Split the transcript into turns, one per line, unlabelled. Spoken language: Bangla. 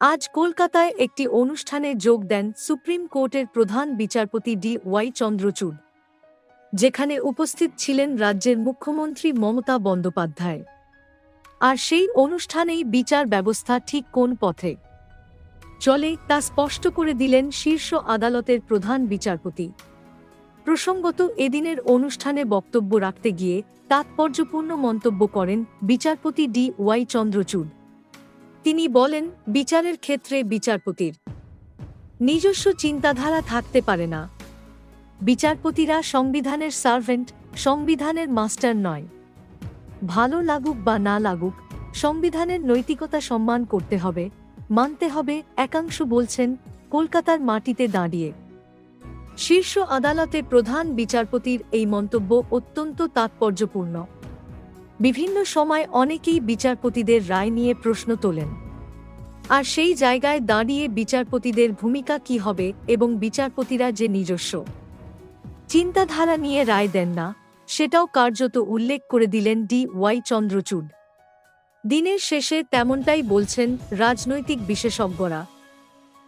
আজ কলকাতায় একটি অনুষ্ঠানে যোগ দেন সুপ্রিম কোর্টের প্রধান বিচারপতি ডি ওয়াই চন্দ্রচূড়, যেখানে উপস্থিত ছিলেন রাজ্যের মুখ্যমন্ত্রী মমতা বন্দ্যোপাধ্যায়। আর সেই অনুষ্ঠানেই বিচার ব্যবস্থা ঠিক কোন পথে চলে তা স্পষ্ট করে দিলেন শীর্ষ আদালতের প্রধান বিচারপতি। প্রসঙ্গত এদিনের অনুষ্ঠানে বক্তব্য রাখতে গিয়ে তাৎপর্যপূর্ণ মন্তব্য করেন বিচারপতি ডি ওয়াই চন্দ্রচূড়। তিনি বলেন, বিচারের ক্ষেত্রে বিচারপতির নিজস্ব চিন্তাধারা থাকতে পারে না। বিচারপতিরা সংবিধানের সার্ভেন্ট, সংবিধানের মাস্টার নয়। ভালো লাগুক বা না লাগুক, সংবিধানের নৈতিকতা সম্মান করতে হবে, মানতে হবে, একাংশ বলছেন, কলকাতার মাটিতে দাঁড়িয়ে। শীর্ষ আদালতে প্রধান বিচারপতির এই মন্তব্য অত্যন্ত তাৎপর্যপূর্ণ। বিভিন্ন সময় অনেকেই বিচারপতিদের রায় নিয়ে প্রশ্ন তোলেন। আর সেই জায়গায় দাঁড়িয়ে বিচারপতিদের ভূমিকা কি হবে এবং বিচারপতিরা যে নিজস্ব চিন্তাধারা নিয়ে রায় দেন না, সেটাও কার্যত উল্লেখ করে দিলেন ডি ওয়াই চন্দ্রচূড়। দিনের শেষে তেমনটাই বলছেন রাজনৈতিক বিশেষজ্ঞরা।